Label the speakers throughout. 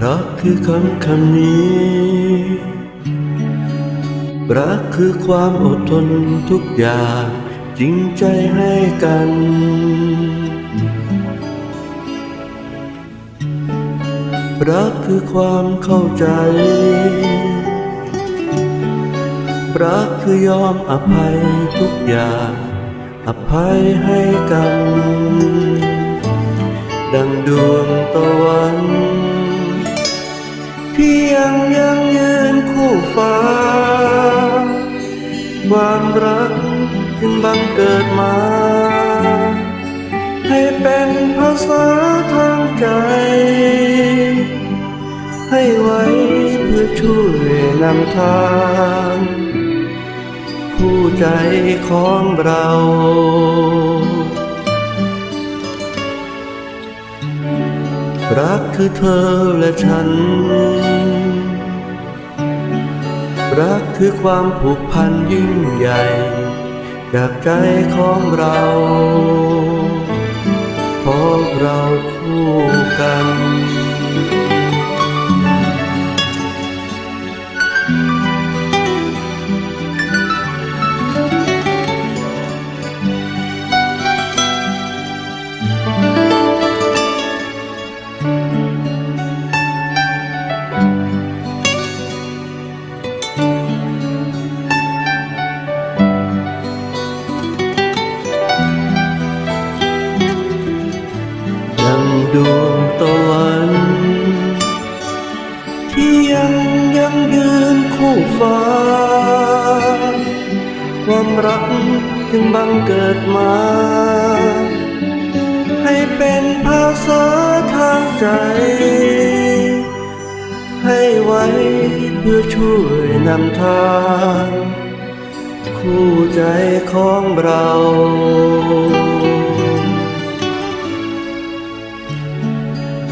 Speaker 1: รักคือคำคำนี้ รักคือความอดทนทุกอย่าง จริงใจให้กัน รักคือความเข้าใจ รักคือยอมอภัยทุกอย่าง อภัยให้กัน ดังดวงตะวัน ที่ยังยังยืนคู่ฟ้า ความรักจึงบังเกิดมา ให้เป็นภาษาทางใจ ให้ไว้เพื่อช่วยนำทางคู่ใจของเรา รักคือเธอและฉัน รักคือความผูกพันยิ่งใหญ่ จากใจของเราเพราะเราคู่กัน ดวงตะวันที่ยังยังยืนคู่ฟ้า ความรักจึงบังเกิดมา ให้เป็นภาษาทางใจ ให้ไว้เพื่อช่วยนำทางคู่ใจของเรา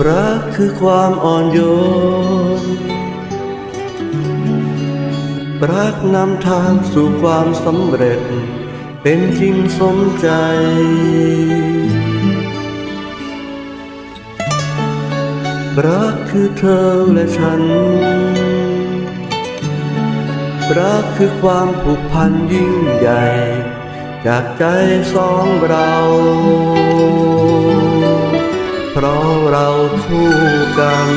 Speaker 1: รักคือความอ่อนโยน รักนำทางสู่ความสำเร็จ เป็นจริงสมใจ รักคือเธอและฉัน รักคือความผูกพันยิ่งใหญ่ จากใจสองเรา เพราะเราคู่กัน